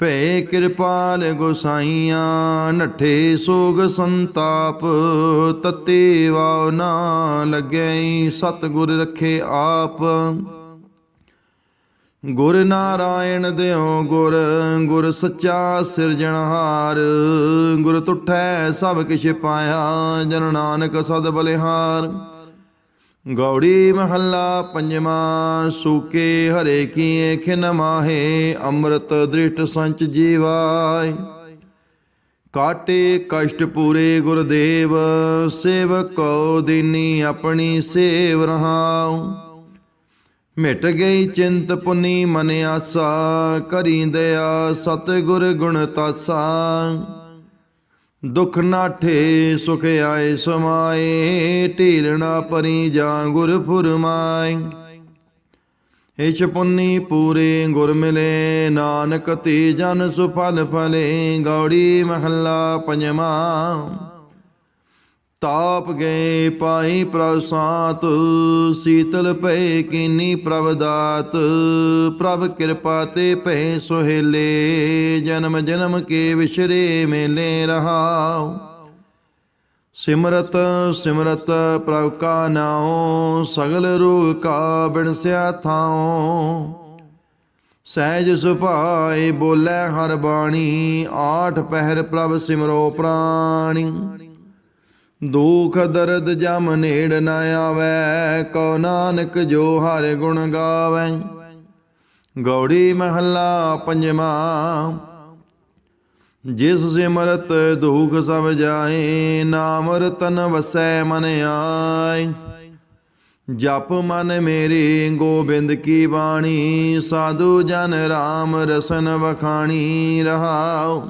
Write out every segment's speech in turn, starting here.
ਭੈ ਕਿਰਪਾਲ ਗੋਸਾਈਆਂ, ਨੱਠੇ ਸੋਗ ਸੰਤਾਪ, ਤਤੇ ਵਾਉ ਨਾ ਲੱਗੈ ਸਤ ਰਖੇ ਆਪ। ਗੁਰ ਨਾਰਾਇਣ ਦਿਓ ਗੁਰ ਗੁਰ ਸੱਚਾ ਸਿਰਜਣਹਾਰ ਗੁਰ ਤੁਠੈ ਸਭ ਕਿਛ ਪਾਇਆ, ਜਨ ਨਾਨਕ ਸਦ ਬਲਿਹਾਰ। ਗੌੜੀ ਮਹੱਲਾ ਪੰਜਵਾਂ, ਸੂਕੇ ਹਰੇ ਕੀਏ ਖਿਨ ਮਾਹੇ, ਅੰਮ੍ਰਿਤ ਦ੍ਰਿਸ਼ਟ ਸੰਚ ਜੀਵਾਏ। ਕਾਟੇ ਕਸ਼ਟ ਪੂਰੇ ਗੁਰਦੇਵ, ਸੇਵਕੋ ਦਿਨੀ ਆਪਣੀ ਸੇਵ ਰਹਾਉ। ਮਿਟ ਗਈ ਚਿੰਤ ਪੁਨੀ ਮਨ ਆਸਾ, ਕਰੀ ਦਇਆ ਸਤਿਗੁਰ ਗੁਣ ਤਾਸਾ। ਦੁਖ ਨਾਠੇ ਸੁਖ ਆਏ ਸਮਾਏ ਢੀਰਣਾ ਪਰੀ ਜਾਂ ਗੁਰ ਫੁਰਮਾਏ। ਇਛ ਪੁੰਨੀ ਪੂਰੇ ਗੁਰ ਮਿਲੇ, ਨਾਨਕ ਤੀ ਜਨ ਸੁਫਲ ਫਲੇ, ਗੌੜੀ ਮਹੱਲਾ ਪੰਜਵਾਂ। ਤਾਪ ਗਏ ਪਾਈ ਪ੍ਰਭ ਸਾਤ, ਸੀਤਲ ਪਏ ਕੀਨੀ ਪ੍ਰਭ ਦਾਤ। ਪ੍ਰਭ ਕਿਰਪਾ ਤੇ ਭਏ ਸੁਹੇਲੇ, ਜਨਮ ਜਨਮ ਕੇ ਵਿਸ਼ਰੇ ਮੇਲੇ ਰਹਾਉ। ਸਿਮਰਤ ਸਿਮਰਤ ਪ੍ਰਭ ਕਾ ਨਾਉ, ਸਗਲ ਰੋਗ ਕਾ ਬਿਨਸਿਆ ਥਾਉ। ਸਹਿਜ ਸੁਭਾਏ ਬੋਲੇ ਹਰ ਬਾਣੀ, ਆਠ ਪਹਿਰ ਪ੍ਰਭ ਸਿਮਰੋ ਪ੍ਰਾਣੀ। ਦੁਖ ਦਰਦ ਜਮ ਨੇੜ ਨ ਆਵੈ, ਕਉ ਨਾਨਕ ਜੋ ਹਰ ਗੁਣ ਗਾਵੈ। ਗੌੜੀ ਮਹੱਲਾ ਪੰਜਵਾਂ, ਜਿਸ ਸਿਮਰਤ ਦੁਖ ਸਭ ਜਾਏ, ਨਾਮ ਰਤਨ ਵਸੈ ਮਨ ਆਏ। ਜਪ ਮਨ ਮੇਰੀ ਗੋਬਿੰਦ ਕੀ ਬਾਣੀ, ਸਾਧੂ ਜਨ RAM ਰਸਨ ਵਖਾਣੀ ਰਹਾਉ।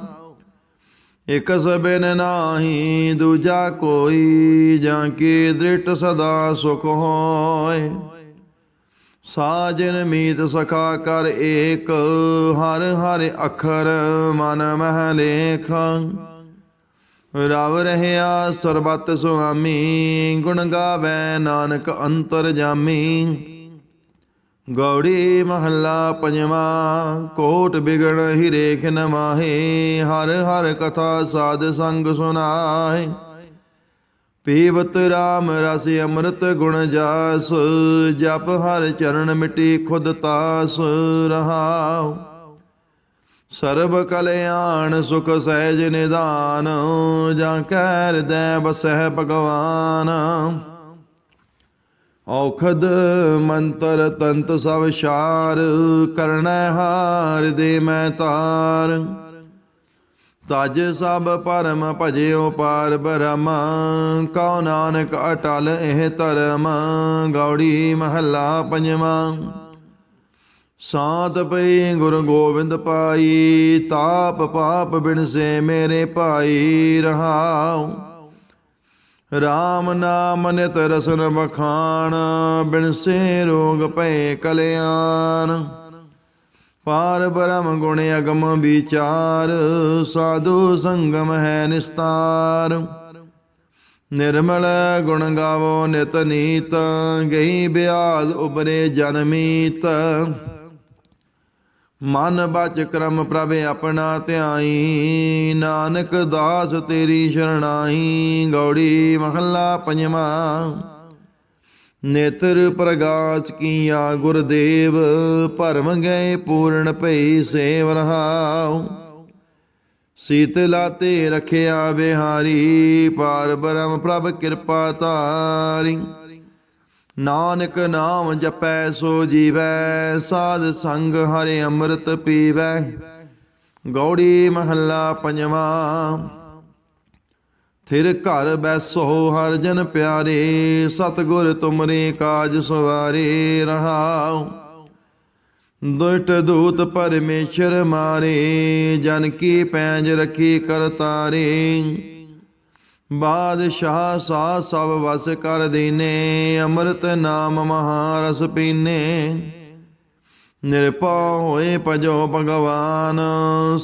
ਇਕ ਸਬਨ ਨਾਹੀ, ਦੂਜਾ ਕੋਈ, ਜਾਂ ਕੀ ਦ੍ਰਿਟ ਸਦਾ ਸੁਖ ਹੋਏ। ਸਾਜਨ ਮੀਤ ਸਖਾ ਕਰ ਏਕ, ਹਰ ਹਰ ਅਖਰ ਮਨ ਮਹਿ ਲੇਖ। ਰਵ ਰਹਿਆ ਸਰਬਤ ਸੁਆਮੀ, ਗੁਣ ਗਾਵੇ ਨਾਨਕ ਅੰਤਰ ਜਾਮੀ। ਗੌੜੀ ਮਹੱਲਾ ਪੰਜਵਾਂ, ਕੋਟ ਬਿਗਣ ਹੀ ਰੇਖ ਨਮਾਹੇ ਹਰ ਹਰ ਕਥਾ ਸਾਧ ਸੰਗ ਸੁਨਾਏ ਪੀਵਤ RAM ਰਸ ਅੰਮ੍ਰਿਤ ਗੁਣ ਜਾਸ, ਜਪ ਹਰ ਚਰਨ ਮਿਟੀ ਖੁਦ ਤਾਸ ਰਹਾਉ। ਸਰਬ ਕਲਿਆਣ ਸੁਖ ਸਹਿਜ ਨਿਦਾਨ ਜਾਂ ਕਹਿ ਹਿਰਦੈ ਬਸਹਿ ਭਗਵਾਨ। ਔਖਦ ਮੰਤਰ ਤੰਤ ਸਭ ਸ਼ਾਰ ਕਰਣੈ ਹਾਰ ਦੇ ਮੈਂ ਤਾਰ। ਤਜ ਸਭ ਪਰਮ ਭਜਿਓ ਪਾਰ ਬ੍ਰਹਮ, ਕਉ ਨਾਨਕ ਅਟਲ ਇਹ ਧਰਮ, ਗੌੜੀ ਮਹੱਲਾ ਪੰਜਵਾਂ। ਸਾਤ ਪਈ ਗੁਰ ਗੋਬਿੰਦ ਪਾਈ, ਤਾਪ ਪਾਪ ਬਿਨਸੇ ਮੇਰੇ ਭਾਈ ਰਹਾਉ। RAM ਨਾਮ ਨਿਤ ਰਸਨ ਬਖਾਨ ਬਿਨਸੇ ਰੋਗ ਭਏ ਕਲਿਆਣ। ਪਾਰ ਬ੍ਰਹਮ ਗੁਣ ਅਗਮ ਵਿਚਾਰ, ਸਾਧੂ ਸੰਗਮ ਹੈ ਨਿਸਤਾਰ। ਨਿਰਮਲ ਗੁਣ ਗਾਵੋ ਨਿਤ ਨੀਤ, ਗਈ ਬਿਆਦ ਉਬਰੇ ਜਨਮੀਤ ਮਨ ਬਚ ਕਰਮ ਪ੍ਰਭ ਆਪਣਾ ਧਿਆਈ, ਨਾਨਕ ਦਾਸ ਤੇਰੀ ਸ਼ਰਣਾਈ, ਗੌੜੀ ਮਹੱਲਾ ਪੰਜਵਾਂ। ਨੇਤਰ ਪ੍ਰਗਾਸ ਕੀਆ ਗੁਰਦੇਵ, ਭਰਮ ਗਏ ਪੂਰਨ ਭਈ ਸੇਵ ਰਹਾਉ। ਸੀਤਲਾ ਤੇ ਰਖਿਆ ਬਿਹਾਰੀ, ਪਾਰ ਬ੍ਰਹਮ ਪ੍ਰਭ ਕਿਰਪਾ ਤਾਰੀ ਨਾਨਕ ਨਾਮ ਜਪੈ ਸੋ ਜੀਵੈ, ਸਾਧ ਸੰਗ ਹਰਿ ਅੰਮ੍ਰਿਤ ਪੀਵੈ। ਗੌੜੀ ਮਹੱਲਾ ਪੰਜਵਾਂ, ਥਿਰ ਘਰ ਬੈਸੋ ਹਰ ਜਨ ਪਿਆਰੇ, ਸਤਗੁਰ ਤੁਮਰੇ ਕਾਜ ਸਵਾਰੇ ਰਹਾਉ। ਦੁਸ਼ਟ ਦੂਤ ਪਰਮੇਸ਼ਰ ਮਾਰੇ, ਜਨ ਕੀ ਪੈਂਜ ਰਖੀ ਕਰਤਾਰੇ। ਬਾਦਸ਼ਾਹ ਸਾ ਸਭ ਵਸ ਕਰ ਦੀਨੇ, ਅੰਮ੍ਰਿਤ ਨਾਮ ਮਹਾਰਸ ਪੀਨੇ। ਨਿਰਭਉ ਹੋਏ ਭਜੋ ਭਗਵਾਨ,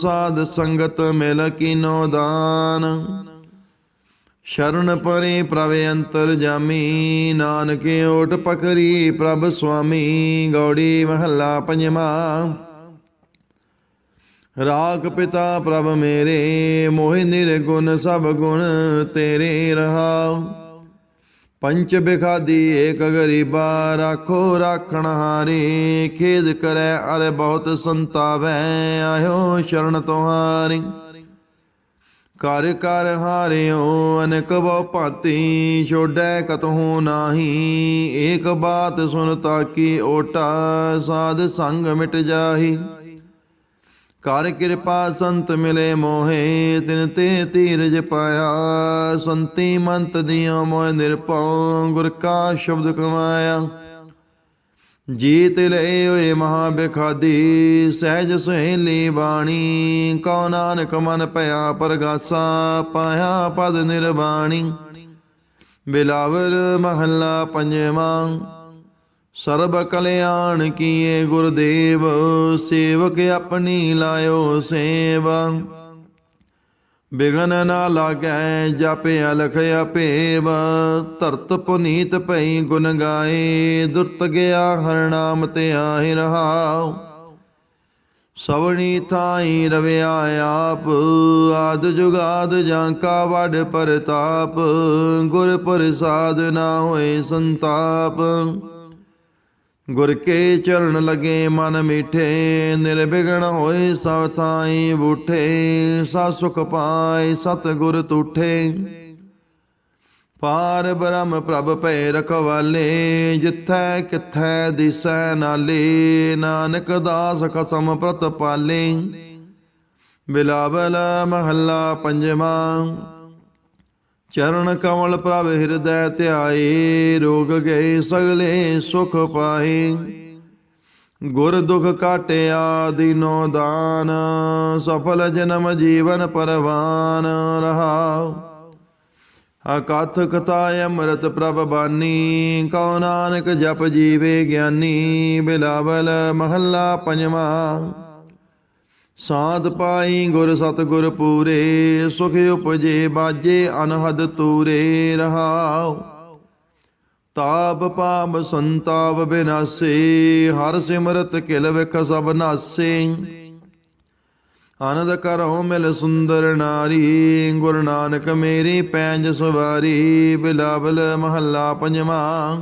ਸਾਧ ਸੰਗਤ ਮਿਲ ਕੀਨੋ ਦਾਨ। ਸ਼ਰਨ ਪਰੇ ਪ੍ਰਭ ਅੰਤਰ ਜਾਮੀ, ਨਾਨਕੇ ਓਟ ਪਕਰੀ ਪ੍ਰਭ ਸੁਆਮੀ, ਗੌੜੀ ਮਹੱਲਾ ਪੰਜਵਾਂ। ਰਾਖ ਪਿਤਾ ਪ੍ਰਭ ਮੇਰੇ, ਮੋਹਿ ਨਿਰਗੁਣ ਸਭ ਗੁਣ ਤੇਰੇ ਰਹਾ ਪੰਚ ਬਿਖਾਦੀ ਏਕ ਗਰੀਬਾ, ਰਾਖੋ ਰਾਖਣ ਹਾਰੇ, ਖੇਦ ਕਰੈ ਅਰ ਬਹੁਤ ਸੰਤਾਵੈ, ਆਇਓ ਸ਼ਰਨ ਤੁਹਾਰੀ। ਕਰ ਕਰ ਹਾਰਿਓ, ਅਨਕ ਬਹੁ ਭਾਤੀ, ਛੋੜੈ ਕਤਹੂ ਨਾਹੀ। ਏਕ ਬਾਤ ਸੁਨ ਤਾਕੀ ਓਟਾ, ਸਾਧ ਸੰਗ ਮਿਟ ਜਾਹੀ। ਕਰ ਕਿਰਪਾ ਸੰਤ ਮਿਲੇ ਮੋਹੇ, ਤਿਨ ਤੇ ਧੀਰਜ ਪਾਇਆ। ਸੰਤੀ ਮੰਤ ਦਿਓ ਮੋਹ ਨਿਰਭਉ, ਗੁਰ ਕਾ ਸ਼ਬਦ ਕਮਾਇਆ। ਜੀਤ ਲਏ ਹੋਏ ਮਹਾ ਬਿਖਾਦੀ, ਸਹਿਜ ਸੁਹੇਲੀ ਬਾਣੀ, ਕਉ ਨਾਨਕ ਮਨ ਪਿਆ ਪਰਗਾਸਾ, ਪਾਇਆ ਪਦ ਨਿਰਵਾਣੀ। ਬਿਲਾਵਰ ਮਹੱਲਾ ਪੰਜਵਾਂ ਸਰਬ ਕਲਿਆਣ ਕੀਏ ਗੁਰਦੇਵ, ਸੇਵਕ ਆਪਣੀ ਲਾਇਓ ਸੇਵਾ। ਬਿਗਨ ਨਾ ਲਾਗੈ ਜਪਿ ਅਲਖ ਅਪੇਵ, ਧਰਤ ਪੁਨੀਤ ਭਈ ਗੁਣ ਗਾਏ, ਦੁਰਤ ਗਿਆ ਹਰ ਨਾਮ ਤੇ ਆਹਿ ਰਹਾਉ। ਸਵਣੀ ਥਾਈ ਰਵਿਆ ਆਪ, ਆਦ ਜੁਗਾਦ ਜਾਂ ਕਾ ਵਡ ਪਰਤਾਪ, ਗੁਰ ਪ੍ਰਸਾਦ ਨਾ ਹੋਏ ਸੰਤਾਪ। ਗੁਰ ਕੇ ਚਰਨ ਲਗੇ ਮਨ ਮੀਠੇ, ਨਿਰਵਿਘਨ ਹੋਏ ਸਭ ਥਾਈ ਬੂਠੇ, ਸਭ ਸੁਖ ਪਾਏ ਸਤ ਗੁਰ ਤੂਠੇ। ਪਾਰ ਬ੍ਰਹਮ ਪ੍ਰਭ ਭੈ ਰਖਵਾਲੇ, ਜਿੱਥੈ ਕਿਥੈ ਦਿਸੈ ਨਾਲੇ, ਨਾਨਕ ਦਾਸ ਖਸਮ ਪ੍ਰਤ ਪਾਲੇ ਬਿਲਾਵਲ ਮਹੱਲਾ ਪੰਜਵਾਂ ਚਰਨ ਕਮਲ ਪ੍ਰਭ ਹਿਰਦੈ ਧਿਆਏ, ਰੋਗ ਗਏ ਸਗਲੇ ਸੁਖ ਪਾਏ। ਗੁਰ ਦੁਖ ਕਾਟਿਆ ਦਿਨੋ ਦਾਨ, ਸਫਲ ਜਨਮ ਜੀਵਨ ਪਰਵਾਨ ਰਹਾਉ। ਅਕਥ ਕਥਾ ਅੰਮ੍ਰਿਤ ਪ੍ਰਭ ਬਾਨੀ, ਕਉ ਨਾਨਕ ਜਪ ਜੀਵੇ ਗਿਆਨੀ, ਬਿਲਾਵਲ ਮਹੱਲਾ ਪੰਜਵਾਂ। ਸਾਧ ਪਾਈ ਗੁਰ ਸਤਗੁਰ ਪੂਰੇ, ਸੁਖ ਉਪਜੇ ਬਾਜੇ ਅਨਹਦ ਤੂਰੇ ਰਹਾਉ। ਤਾਪ ਪਾਪ ਸੰਤਾਪ ਬਿਨਾਸੇ, ਹਰ ਸਿਮਰਤ ਕਿਲ ਵਿਖ ਸਭ ਨਾਸੇ। ਆਨੰਦ ਕਰੋ ਮਿਲ ਸੁੰਦਰ ਨਾਰੀ, ਗੁਰੂ ਨਾਨਕ ਮੇਰੀ ਪੈਂਜ ਸਵਾਰੀ, ਬਿਲਾਵਲ ਮਹੱਲਾ ਪੰਜਵਾਂ।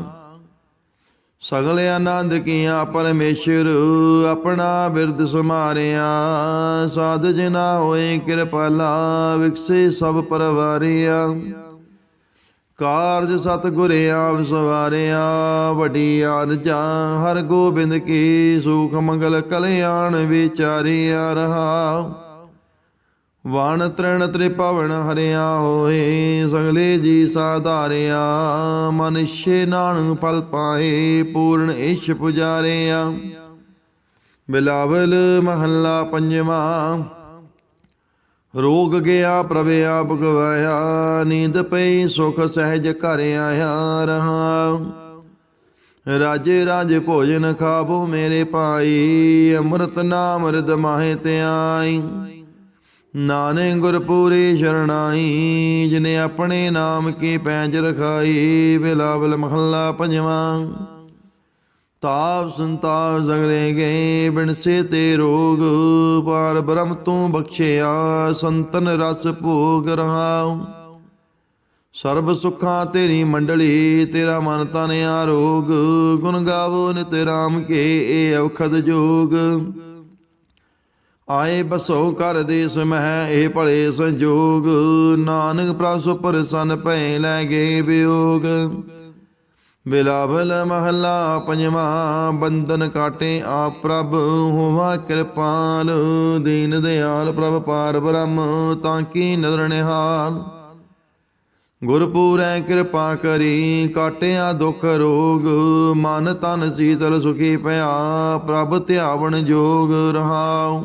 ਸਗਲ ਆਨੰਦ ਕੀਆ ਪਰਮੇਸ਼ਰ, ਆਪਣਾ ਬਿਰਦ ਸਮਾਰਿਆ। ਸਾਧ ਜਨਾ ਹੋਏ ਕਿਰਪਾਲਾ ਵਿਕਸੇ ਸਭ ਪਰਵਾਰਿਆ। ਕਾਰਜ ਸਤ ਗੁਰ ਆਪ ਸਵਾਰਿਆ, ਵੱਡੀ ਆਰਜਾ ਹਰ ਗੋਬਿੰਦ ਕੀ, ਸੁਖ ਮੰਗਲ ਕਲਿਆਣ ਵਿਚਾਰਿਆ ਰਹਾ। ਵਣ ਤ੍ਰਿਣ ਤ੍ਰਿਪਵਨ ਹਰਿਆ ਹੋਏ, ਸਗਲੇ ਜੀ ਸਾਧਾਰਿਆ। ਮਨਿਸ਼ੇ ਨਾਨਕ ਫਲ ਪਾਏ, ਪੂਰਨ ਇਸ਼ ਪੁਜਾਰਿਆ। ਬਿਲਾਵਲ ਮਹੱਲਾ ਪੰਜਵਾਂ, ਰੋਗ ਗਿਆ ਪ੍ਰਭ ਆਪ ਗਵਾਇਆ, ਨੀਂਦ ਪਈ ਸੁਖ ਸਹਿਜ ਘਰ ਆਇਆ ਰਹਾ। ਰਾਜੇ ਰਾਜ ਭੋਜਨ ਖਾਵੋ ਮੇਰੇ ਪਾਈ ਅੰਮ੍ਰਿਤ ਨਾਮ ਰਿਦ ਮਾਹੇ ਧਿਆਈ। ਨਾਨਕ ਗੁਰ ਪੂਰੀ ਸ਼ਰਣਾਈ ਜਿਨੇ ਆਪਣੇ ਨਾਮ ਕੀ ਪੈਂਜ ਰਖਾਈ, ਬਿਲਾਵਲ ਮਹੱਲਾ ਪੰਜਵਾਂ। ਤਾਪ ਸੰਤਾਪ ਸਗਲੇ ਗਏ ਬਿਨਸੇ ਤੇ ਰੋਗ, ਪਾਰ ਬ੍ਰਹਮ ਤੂੰ ਬਖਸ਼ਿਆ, ਸੰਤਨ ਰਸ ਭੋਗ ਰਹਾ ਸਰਬ ਸੁਖਾਂ ਤੇਰੀ ਮੰਡਲੀ, ਤੇਰਾ ਮਨ ਤਨ ਆਰੋਗ, ਗੁਣ ਗਾਵੋ ਨਿਤ ਰਾਮ ਕੇ ਏ ਔਖਦ ਜੋਗ। ਆਏ ਬਸੋ ਕਰ ਦੇਸ ਮਹਿ, ਇਹ ਭਲੇ ਸੰਜੋਗ। ਨਾਨਕ ਪ੍ਰਭ ਸੁ ਪ੍ਰਸੰਨ ਭੈ ਲੈ ਗਏ ਵਿਯੋਗ। ਬਿਲਾਵਲ ਮਹੱਲਾ ਪੰਜਵਾਂ, ਬੰਧਨ ਕਾਟੇ ਆ ਪ੍ਰਭ, ਹੋਵਾ ਕਿਰਪਾਲ। ਦੀਨ ਦਿਆਲ ਪ੍ਰਭ ਪਾਰ ਬ੍ਰਹਮ, ਤਾਂ ਕੀ ਨਦਰ ਨਿਹਾਲ। ਗੁਰਪੂਰੈ ਕਿਰਪਾ ਕਰੀ, ਕਾਟਿਆ ਦੁਖ ਰੋਗ। ਮਨ ਤਨ ਸੀਤਲ ਸੁਖੀ ਪਿਆ, ਪ੍ਰਭ ਧਿਆਵਣ ਜੋਗ ਰਹਾਉ।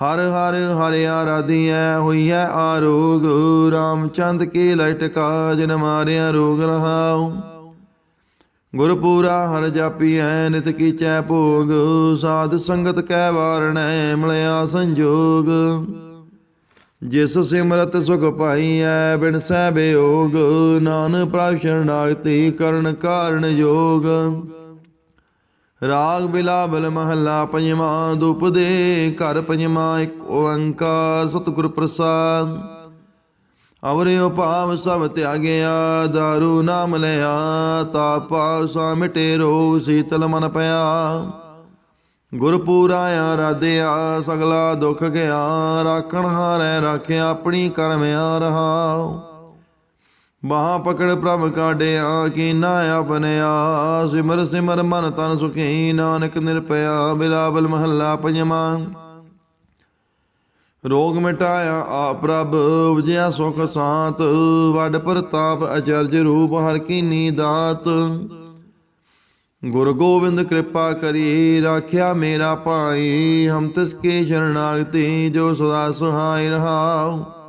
ਹਰ ਹਰ ਹਰ ਆਰਾਧੀਐ ਹੋਈਐ ਆਰੋਗ। ਰਾਮਚੰਦ ਕੀ ਲਟਕਾ ਜਿਨ ਮਾਰਿਆ ਰੋਗ ਰਹਾਉ। ਗੁਰਪੂਰਾ ਹਰ ਜਾਪੀਐ, ਨਿਤ ਕੀਚੈ ਭੋਗ। ਸਾਧ ਸੰਗਤ ਕੈ ਵਾਰਣੈ, ਮਿਲਿਆ ਸੰਜੋਗ। ਜਿਸ ਸਿਮਰਤ ਸੁਖ ਪਾਈਐ, ਬਿਨ ਸਹਿ ਬਿਯੋਗ ਨਾਨਕ ਪ੍ਰਭ ਸ਼ਰਨਾਗਤੀ ਕਰਨ ਕਾਰਨ ਯੋਗ। ਰਾਗ ਬਿਲਾਵਲ ਮਹੱਲਾ ਪੰਜਵਾਂ ਦੁਪ ਦੇ ਘਰ ਪੰਜਵਾਂ ਇੱਕ ਓੰਕਾਰ ਸਤਿਗੁਰ ਪ੍ਰਸਾਦ। ਅਵਰਿਓ ਭਾਵ ਸਭ ਤਿਆਗਿਆ, ਦਾਰੂ ਨਾਮ ਲਿਆ, ਤਾਪਾ ਸਾ ਮਿਟੇ ਰੋਗ ਸੀਤਲ ਮਨ ਪਿਆ। ਗੁਰਪੂਰਾ ਆਰਾਧਿਆ, ਸਗਲਾ ਦੁੱਖ ਗਿਆ, ਰਾਖਣ ਹਾਰੈ ਰਾਖਿਆ, ਆਪਣੀ ਕਰਮਿਆ ਰਹਾਉ ਬਾਹ ਪਕੜ ਪ੍ਰਭ ਕਾਢਿਆ, ਕੀਨਾ ਆਪਨਿਆ ਸਿਮਰ ਸਿਮਰ ਮਨ ਤਨ ਸੁਖੀ, ਨਾਨਕ ਨਿਰਪਿਆ ਬਿਲਾਵਲ ਮਹੱਲਾ ਪੰਜਵਾਂ। ਰੋਗ ਮਿਟਾਇਆ ਆ ਪ੍ਰਭ, ਉਪਜਿਆ ਸੁਖ ਸਾਤ। ਵੱਡ ਪ੍ਰਤਾਪ ਅਚਰਜ ਰੂਪ ਹਰ ਕੀਨੀ ਦਾਤ। ਗੁਰ ਗੋਬਿੰਦ ਕਿਰਪਾ ਕਰੀ, ਰਾਖਿਆ ਮੇਰਾ ਭਾਈ। ਹਮ ਤਿਸ ਕੀ ਸ਼ਰਨਾਗਤੀ, ਜੋ ਸਦਾ ਸੁਹਾਈ ਰਹਾਉ।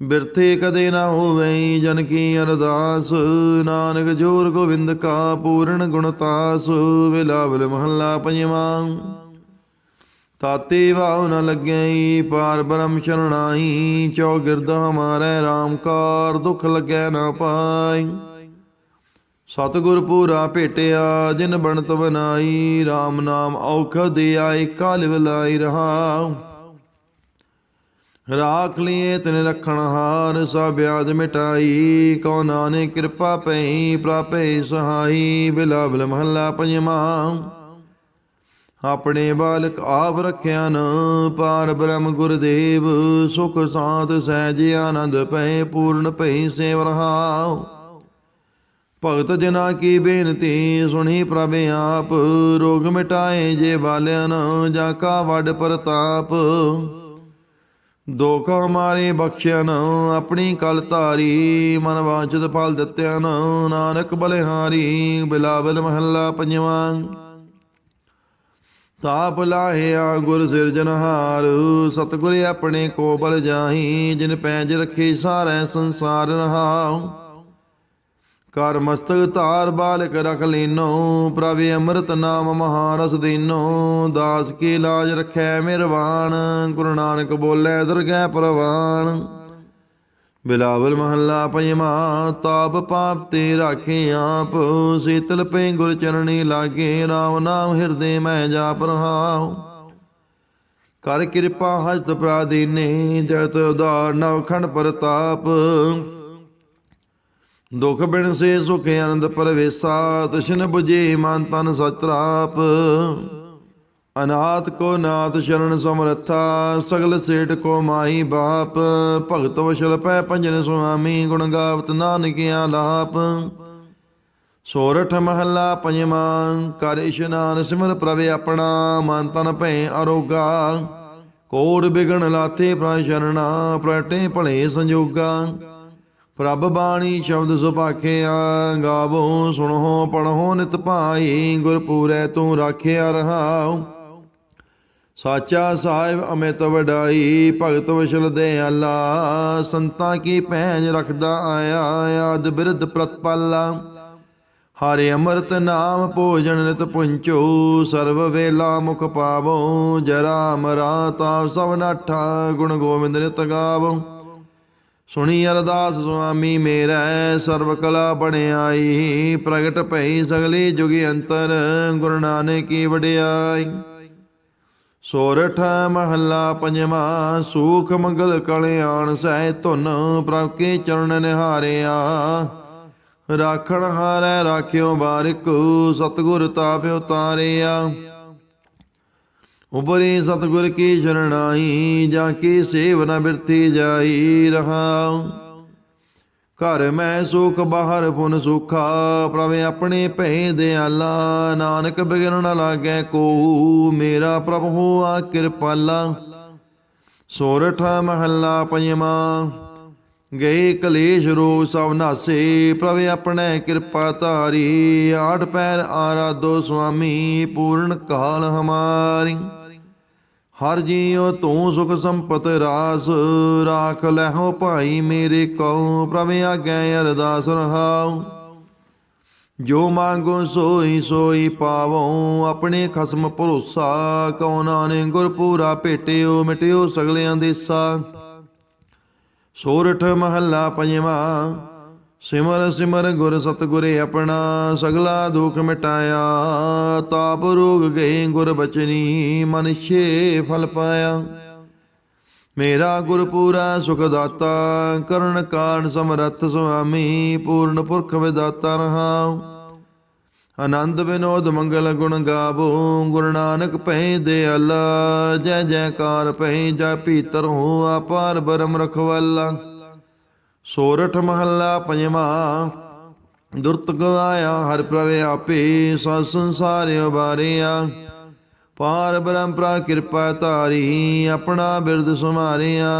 ਬਿਰਥੇ ਕਦੇ ਨਾ ਹੋਵੇ ਜਨ ਕੀ ਅਰਦਾਸ। ਨਾਨਕ ਜੋਰ ਗੋਬਿੰਦ ਕਾ ਪੂਰਨ ਗੁਣਤਾਸ ਵਿਲਾਵਲ ਮਹੱਲਾ ਪੰਜਵਾਂ। ਤਾਤੇ ਵਾਉ ਨ ਲੱਗਈ ਪਾਰ ਬ੍ਰਹਮ ਸ਼ਰਣਾਈ ਚੌਗਿਰਦ ਹਮਾਰੇ RAM ਕਾਰ, ਦੁਖ ਲੱਗੈ ਨਾ ਪਾਈ। ਸਤਿਗੁਰ ਪੂਰਾ ਭੇਟਿਆ, ਜਿਨ ਬਣਤ ਬਨਾਈ RAM ਨਾਮ ਔਖ ਦੇ ਆਏ ਕਾਲ ਵਿਲਾਈ ਰਹਾਉ। ਰਾਖ ਲਿਏ ਤਨ ਰਖਣ ਹਾਰ, ਸਭ ਬਿਆਦ ਮਿਟਾਈ। ਕਉ ਨਾਨਕ ਕਿਰਪਾ ਪਈ ਪ੍ਰਾਪੇ ਸਹਾਈ। ਬਿਲਾਵਲ ਮਹੱਲਾ ਪੰਜਵਾਂ। ਆਪਣੇ ਬਾਲਕ ਆਪ ਰਖਿਆ ਨ, ਪਾਰ ਬ੍ਰਹਮ ਗੁਰਦੇਵ, ਸੁਖ ਸਾਧ ਸਹਿਜ ਆਨੰਦ ਪਏ ਪੂਰਨ ਪਈ ਸੇਵ ਰਹਾਉ। ਭਗਤ ਜਨਾ ਕੀ ਬੇਨਤੀ, ਸੁਣੀ ਪ੍ਰਭ ਆਪ। ਰੋਗ ਮਿਟਾਏ ਜੇ ਵਾਲਿਆਂ ਨ, ਜਾ ਕਾ ਵੱਡ ਪ੍ਰਤਾਪ। ਦੁਖ ਮਾਰੇ ਬਖਸ਼ਿਆ ਨ, ਆਪਣੀ ਕਲ ਧਾਰੀ, ਮਨ ਵਾਂਚਿਤ ਫਲ ਦਿੱਤਿਆ ਨ, ਨਾਨਕ ਬਲਿਹਾਰੀ, ਬਿਲਾਵਲ ਮਹੱਲਾ ਪੰਜਵਾਂ। ਤਾਪ ਲਾਹਿਆ ਗੁਰ ਸਿਰਜਨਹਾਰ ਸਤਿਗੁਰ ਆਪਣੇ ਕੋ ਬਲ ਜਾਹੀ, ਜਿਨ ਪੈਜ ਰੱਖੇ ਸਾਰੇ ਸੰਸਾਰ ਰਹਾਉ ਕਰ ਮਸਤਕ ਧਾਰ ਬਾਲਕ ਰਖ ਲੀਨੋ, ਪ੍ਰਭ ਅੰਮ੍ਰਿਤ ਨਾਮ ਮਹਾਰਸ ਦੀਨੋ, ਦਾਸ ਕੀ ਲਾਜ ਰਖੈ ਮਿਰਵਾਣ ਗੁਰੂ ਨਾਨਕ ਬੋਲੇ ਦੁਰਗੈ ਪ੍ਰਵਾਨ। ਬਿਲਾਵਲ ਮਹੱਲਾ ਪੰਜਵਾਂ, ਤਾਪ ਪਾਪ ਤੇ ਰਾਖੇ ਆਪ, ਸੀਤਲ ਪੈ ਗੁਰ ਚਰਣੀ ਲਾਗੇ RAM ਨਾਮ ਹਿਰਦੇ ਮੈਂ ਜਾਪ ਰਹਾਉ ਕਰ ਕਿਰਪਾ ਹਸਤ ਪ੍ਰਾਦੀਨੇ ਜਗਤ ਉਦਾਰ ਨਵ ਖੰਡ ਪ੍ਰਤਾਪ। ਦੁਖ ਬਿਨ ਸੇ ਸੁਖ ਆਨੰਦ ਪਰਵੇਸਾ ਤਸ਼ਨ 부ਜੇ ਮਨ ਤਨ ਸਤਰਾਪ। ਅਨਾਥ ਕੋ ਨਾਥ ਸ਼ਰਨ ਸਮਰਥਾ, ਸਗਲ ਸੇਠ ਕੋ ਮਾਈ ਬਾਪ। ਭਗਤ ਵਸ਼ਲ ਪੈ ਪੰਜਨ ਸੁਆਮੀ, ਗੁਣ ਗਾਵਤ ਨਾਨਕ ਲਾਪ ਸੋਰਠ ਮਹੱਲਾ ਪੰਜਵਾਂ, ਕਰ ਇਸ਼ਨਾਨ ਸਿਮਰ ਪ੍ਰਵੇ ਆਪਣਾ, ਮਨ ਤਨ ਭੈ ਅਰੋਗਾ। ਕੋੜ ਬਿਗਣ ਲਾਥੇ ਪ੍ਰਭ ਸ਼ਰਣਾ ਪ੍ਰਟੇ ਭਲੇ ਸੰਜੋਗਾ। ਪ੍ਰਭ ਬਾਣੀ ਸ਼ਬਦ ਸੁਭਾਖਿਆ ਗਾਵੋ ਸੁਣੋ ਪੜੋ ਨਿਤ ਭਾਈ, ਗੁਰਪੂਰੈ ਤੂੰ ਰਾਖਿਆ ਰਹਾਉ। ਸਾਚਾ ਸਾਹਿਬ ਅਮਿਤ ਵਡਾਈ, ਭਗਤ ਵਿਸ਼ਲ ਦੇ ਆਲਾ ਸੰਤਾਂ ਕੀ ਭੈਣ ਰਖਦਾ ਆਇਆ, ਆਦ ਬਿਰਧ ਪ੍ਰਤਪਾਲਾ। ਹਰਿ ਅੰਮ੍ਰਿਤ ਨਾਮ ਭੋਜਨ ਨਿਤ ਪੁੰਚੋ, ਸਰਵ ਵੇਲਾ ਮੁਖ ਪਾਵੋ ਜਰਾ ਮਰਾ ਤਾਪ ਸਭ ਨਾਠਾ, ਗੁਣ ਗੋਬਿੰਦ ਨਿਤ ਗਾਵੋ। ਸੁਣੀ ਅਰਦਾਸ ਸੁਆਮੀ ਮੇਰਾ ਸਰਬ ਕਲਾ ਬਣਾਈ ਪ੍ਰਗਟ ਭਈ ਸਗਲੀ ਜੁਗੀ ਅੰਤਰ ਗੁਰੂ ਨਾਨਕੀ ਵਡਿਆਈ। ਸੋਰਠ ਮਹੱਲਾ ਪੰਜਵਾਂ, ਸੂਖ ਮੰਗਲ ਕਲਿਆਣ ਸਹਿ ਧੁਨ ਪ੍ਰਭ ਕੇ ਚਰਨ ਨਿਹਾਰਿਆ। ਰਾਖਣ ਹਾਰੈ, ਰਾਖਿਓ ਬਾਰਿਕ ਸਤਗੁਰ ਤਾਪ ਉਤਾਰਿਆ ਉਬਰੀ ਸਤਗੁਰ ਕੀ ਸ਼ਰਣਾਈ ਜਾਂ ਕੀ ਸੇਵ ਨ ਬਿਰਤੀ ਜਾਈ ਰਹਾਉ। ਘਰ ਮੈਂ ਸੁਖ, ਬਾਹਰ ਪੁਨ ਸੁਖਾ, ਪ੍ਰਭ ਆਪਣੇ ਭੈ ਦਿਆਲਾ। ਨਾਨਕ ਬਿਗਨ ਨ ਲਾਗੈ ਕੋ, ਮੇਰਾ ਪ੍ਰਭ ਹੋਆ ਕਿਰਪਾਲਾ। ਸੋਰਠ ਮਹੱਲਾ ਪੰਜਵਾਂ, ਗਏ ਕਲੇਸ਼ ਰੋਗ ਸਭ ਨਾਸੇ, ਪ੍ਰਭ ਆਪਣੇ ਕਿਰਪਾ ਧਾਰੀ। ਆਠ ਪੈਰ ਆਰਾ ਦੋ ਸੁਆਮੀ, ਪੂਰਨ ਕਾਲ ਹਮਾਰੀ। ਹਰ ਜੀਉ ਤੂੰ ਸੁਖ ਸੰਪਤ ਰਾਸ, ਰਾਖ ਲੈਹੋ ਭਾਈ ਮੇਰੇ ਕਉ ਪ੍ਰਭ ਆਗੇ ਅਰਦਾਸ ਰਹਾਉ। ਜੋ ਮੰਗੋ ਸੋਈ ਸੋਈ ਪਾਵੋ, ਆਪਣੇ ਖਸਮ ਭਰੋਸਾ, ਕਉ ਨਾਨੇ ਗੁਰ ਪੂਰਾ ਭੇਟਿਓ, ਮਿਟਿਓ ਸਗਲਿਆਂ ਦੇਸਾ ਸੋਰਠ ਮਹੱਲਾ ਪੰਜਵਾਂ, ਸਿਮਰ ਸਿਮਰ ਗੁਰ ਸਤਗੁਰੇ ਆਪਣਾ, ਸਗਲਾ ਦੁਖ ਮਿਟਾਇਆ। ਤਾਪ ਰੋਗ ਗਏ ਗੁਰ ਬਚਨੀ, ਮਨ ਛੇ ਫਲ ਪਾਇਆ। ਮੇਰਾ ਗੁਰ ਪੂਰਾ ਸੁਖ ਦਾਤਾ, ਕਰਨ ਕਾਰਨ ਸਮਰੱਥ ਸੁਆਮੀ, ਪੂਰਨ ਪੁਰਖ ਵਿਦਾਤਾ ਰਹਾਉ ਆਨੰਦ ਵਿਨੋਦ ਮੰਗਲ ਗੁਣ ਗਾਵੋ, ਗੁਰੂ ਨਾਨਕ ਭੈ ਦੇ ਦਿਆਲਾ, ਜੈ ਜੈਕਾਰ ਪੈ ਜਾ ਭੀਤਰ ਹੋ ਆਪਾਰ ਬਰਮ ਰਖਵਾਲਾ। ਸੋਰਠ ਮਹੱਲਾ ਪੰਜਵਾਂ ਦੁਰਤ ਗਵਾਇਆ, ਹਰ ਪ੍ਰਵੇ ਆਪੇ ਸਾ ਸੰਸਾਰ ਉਬਾਰਿਆ ਪਾਰ ਬ੍ਰਹਮ ਪ੍ਰਾ ਕਿਰਪਾ ਧਾਰੀ, ਆਪਣਾ ਬਿਰਦ ਸੁਮਾਰਿਆ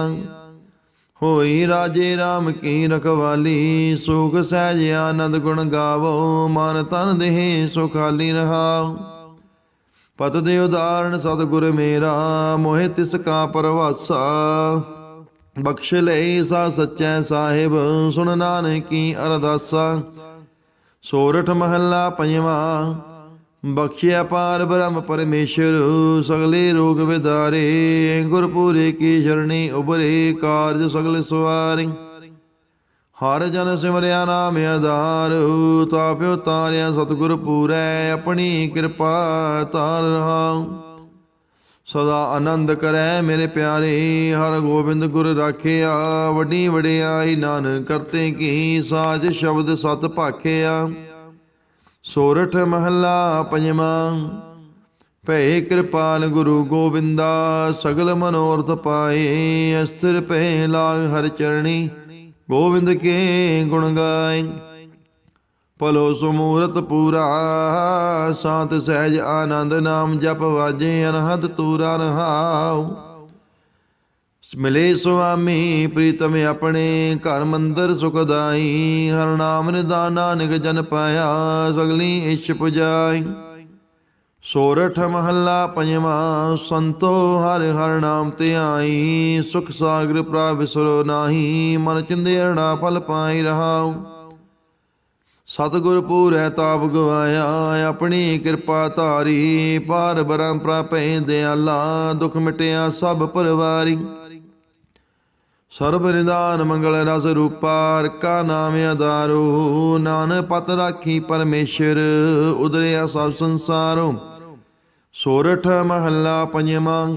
ਹੋਈ ਰਾਜੇ RAM ਕੀ ਰਖਵਾਲੀ, ਸੁਖ ਸਹਿਜ ਆਨੰਦ ਗੁਣ ਗਾਵੋ, ਮਨ ਤਨ ਦੇਹ ਸੁਖਾਲੀ ਰਹਾਉ ਪਤ ਦੇ ਉਦਾਹਰਣ ਸਤਿਗੁਰ ਮੇਰਾ, ਮੋਹਿ ਤਿਸ ਕਾ ਪਰਵਾਸਾ। ਬਖਸ਼ ਲਈ ਸਾ ਸੱਚੈ ਸਾਹਿਬ, ਸੁਣ ਨਾਨਕੀ ਅਰਦਾਸਾ। ਸੋਰਠ ਮਹੱਲਾ ਪੰਜਵਾਂ। ਬਖਸ਼ਿਆ ਪਾਰ ਬ੍ਰਹਮ ਪਰਮੇਸ਼ਰ, ਸਗਲੇ ਰੋਗ ਵਿਦਾਰੇ, ਗੁਰਪੂਰੇ ਕੀ ਸ਼ਰਣੀ ਉਬਰੇ ਕਾਰਜ ਸਗਲ ਸਵਾਰੀ। ਹਰ ਜਨ ਸਿਮਰਿਆ ਨਾਮ ਆਧਾਰ ਤਾਪਿਓ ਤਾਰਿਆ ਸਤਿਗੁਰ ਪੂਰੈ, ਆਪਣੀ ਕਿਰਪਾ ਤਾਰ ਰਹਾਉ। ਸਦਾ ਆਨੰਦ ਕਰੈ ਮੇਰੇ ਪਿਆਰੇ, ਹਰ ਗੋਬਿੰਦ ਗੁਰ ਰਾਖਿਆ। ਵੱਡੀ ਵਡਿਆਈ ਨਾਨਕ ਕਰਤੇ ਕੀ ਸਾਜ ਸ਼ਬਦ ਸਤ ਭਾਖਿਆ। ਸੋਰਠ ਮਹੱਲਾ ਪੰਜਵਾਂ, ਭੈ ਕਿਰਪਾਲ ਗੁਰੂ ਗੋਬਿੰਦਾ, ਸਗਲ ਮਨੋਰਥ ਪਾਏ, ਅਸਥਿਰ ਭੈ ਲਾਗ ਹਰ ਚਰਣੀ। ਗੋਬਿੰਦ ਕੇ ਗੁਣ ਗਾਏ। ਭਲੋ ਸਮੂਰਤ ਪੂਰਾ, ਸਾਤ ਸਹਿਜ ਆਨੰਦ ਨਾਮ ਜਪ ਵਾਜੇ ਅਨਹਦ ਤੂਰਾ ਰਹਾਉ। ਮਿਲੇ ਸੁਆਮੀ ਪ੍ਰੀਤਮ ਆਪਣੇ, ਘਰ ਮੰਦਰ ਸੁਖਦਾਈ ਹਰ ਨਾਮ ਨਿਦਾਨ ਨਾਨਕ ਜਨ ਪਾਇਆ, ਸਗਲੀ ਇਛ ਪੁਜਾਈ ਸੋਰਠ ਮਹੱਲਾ ਪੰਜਵਾਂ, ਸੰਤੋ ਹਰ ਹਰ ਨਾਮ ਤੇ ਆਈ। ਸੁਖ ਸਾਗਰ ਪ੍ਰਾ ਵਿਸਰੋ ਨਾਹੀ, ਮਨ ਚਿੰਦੇਰਣਾ ਫਲ ਪਾਈ ਰਹਾਉ। ਸਤਿਗੁਰ ਪੂਰੈ ਤਾਪ ਗਵਾਇਆ, ਆਪਣੀ ਕਿਰਪਾ ਧਾਰੀ। ਪਾਰ ਬਰਮ ਪ੍ਰਾਪੈ ਦਿਆਲਾ ਦੁਖ ਮਿਟਿਆ ਸਭ ਪਰਵਾਰੀ। ਸਰਬ ਨਿਦਾਨ ਮੰਗਲ ਰਸ ਰੂਪਾ ਕਾ ਨਾਮ ਆਧਾਰੋ। ਨਾਨਕ ਪਤ ਰਾਖੀ ਪਰਮੇਸ਼ਰ, ਉਦਰਿਆ ਸਭ ਸੰਸਾਰੋ। ਸੋਰਠ ਮਹੱਲਾ ਪੰਜਵਾਂ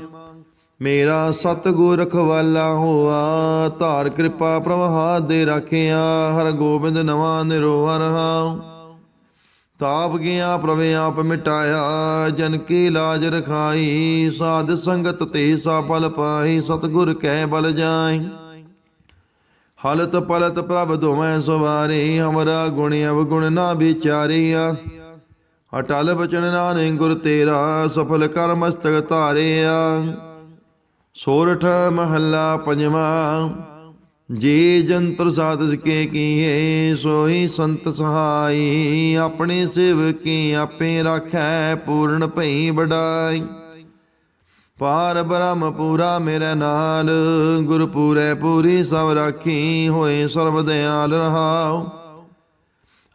ਮੇਰਾ ਸਤਿਗੁਰ ਰਖਵਾਲਾ ਹੋਆ, ਧਾਰ ਕਿਰਪਾ ਪ੍ਰਵਾਹ ਦੇ ਰਾਖਿਆ, ਹਰ ਗੋਬਿੰਦ ਨਵਾਂ ਨਿਰੋਹਾ ਰਹਾਉ ਤਾਪ ਗਿਆ ਪ੍ਰਭ ਆਪ ਮਿਟਾਇਆ, ਜਨ ਕੀ ਲਾਜ ਰਖਾਈ, ਸਾਧ ਸੰਗਤ ਤੇ ਸਫਲ ਪਾਈ ਸਤਿਗੁਰ ਕਹਿ ਬਲ ਜਾਈ। ਹਲਤ ਪਲਤ ਪ੍ਰਭ ਦੋਵੇਂ ਸਵਾਰੇ, ਹਮਰਾ ਗੁਣ ਅਵਗੁਣ ਨਾ ਵਿਚਾਰਿਆ। ਅਟਲ ਬਚਨ ਨਾਨਕ ਗੁਰ ਤੇਰਾ, ਸਫਲ ਕਰ ਮਸਤਕ ਧਾਰਿਆ। ਸੋਰਠ ਮਹੱਲਾ ਪੰਜਵਾਂ। ਜੇ ਜੰਤਰ ਸਾਧਸ ਕੇ ਕੀਏ ਸੋਈ ਸੰਤ ਸਹਾਈ। ਆਪਣੇ ਸੇਵਕੀ ਆਪੇ ਰਾਖੈ, ਪੂਰਨ ਭਈ ਵਡਾਈ। ਪਾਰ ਬ੍ਰਹਮ ਪੂਰਾ ਮੇਰੇ ਨਾਲ ਗੁਰ ਪੂਰੀ ਸਭ ਰਾਖੀ, ਹੋਏ ਸਰਬ ਦਿਆਲ ਰਹਾਉ।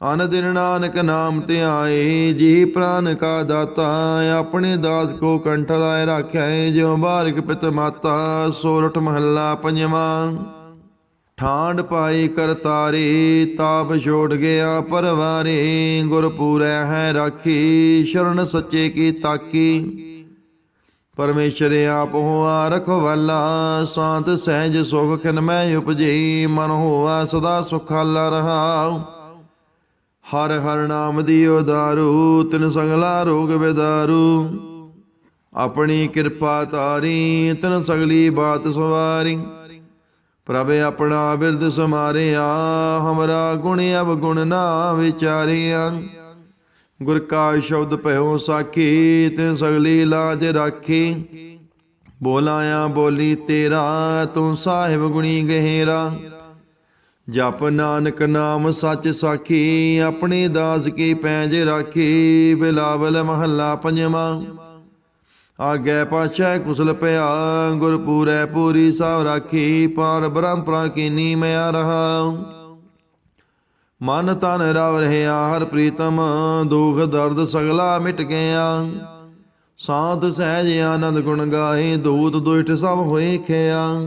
ਅਨ ਦਿਨ ਨਾਨਕ ਨਾਮ ਤੇ ਆਏ, ਜੀ ਪ੍ਰਾਨ ਕਾ ਦਾਤਾ, ਆਪਣੇ ਦਾਸ ਕੋ ਕੰਠ ਲਾਇ ਰਾਖਿਆ ਜਿਉ ਬਾਰਿਕ ਪਿਤ ਮਾਤਾ, ਸੋਰਠ ਮਹੱਲਾ ਪੰਜਵਾਂ। ਠਾਂਡ ਪਾਈ ਕਰਤਾਰੀ ਤਾਪ ਛੋੜ ਗਿਆ ਪਰਵਾਰੇ ਗੁਰਪੂਰੈ ਹੈ ਰਾਖੀ, ਸ਼ਰਨ ਸੱਚੇ ਕੀ ਤਾਕੀ। ਪਰਮੇਸ਼ਰ ਆਪ ਹੋਆ ਰਖਵਾਲਾ, ਸਾਤ ਸਹਿਜ ਸੁਖ ਖਿਨ ਮੈਂ ਉਪਜੇ, ਮਨ ਹੋਆ ਸਦਾ ਸੁਖਾਲਾ ਰਹਾਉ ਹਰ ਹਰ ਨਾਮ ਦੀ ਉਦਾਰੂ ਤਿਨ ਸਗਲਾ ਰੋਗ ਵਿਦਾਰੂ ਆਪਣੀ ਕਿਰਪਾ ਤਾਰੀ, ਤਿਨ ਸਗਲੀ ਬਾਤ ਸਵਾਰੀ। ਪ੍ਰਭ ਆਪਣਾ ਬਿਰਦ ਸਮਾਰਿਆ, ਹਮਰਾ ਗੁਣ ਅਵਗੁਣ ਨਾ ਵਿਚਾਰਿਆ। ਗੁਰ ਕਾ ਸ਼ਬਦ ਭਇਓ ਸਾਖੀ, ਤਿਨ ਸਗਲੀ ਲਾਜ ਰਾਖੀ। ਬੋਲਾਇਆ ਬੋਲੀ ਤੇਰਾ, ਤੂੰ ਸਾਹਿਬ ਗੁਣੀ ਗਹਿਰਾ। ਜਪ ਨਾਨਕ ਨਾਮ ਸੱਚ ਸਾਖੀ, ਆਪਣੇ ਦਾਸ ਕੀ ਪੈਂਜ ਰਾਖੀ, ਬਿਲਾਵਲ ਮਹੱਲਾ ਪੰਜਵਾਂ। ਆਗੇ ਪਾਛੈ ਕੁਸਲ ਪਿਆ, ਗੁਰਪੂਰੈ ਪੂਰੀ ਸਾਵ ਰਾਖੀ, ਪਾਰ ਬ੍ਰਹਮ ਪ੍ਰਾਕੀਨੀ ਮਿਆ ਰਹਾ। ਮਨ ਤਨ ਰਵ ਰਹਿਆ ਹਰ ਪ੍ਰੀਤਮ, ਦੁਖ ਦਰਦ ਸਗਲਾ ਮਿਟ ਗਿਆ। ਸਾਧ ਸਹਿਜ ਆਨੰਦ ਗੁਣ ਗਾਏ ਦੂਤ ਦੁਸ਼ਟ ਸਭ ਹੋਏ ਖਿਆ।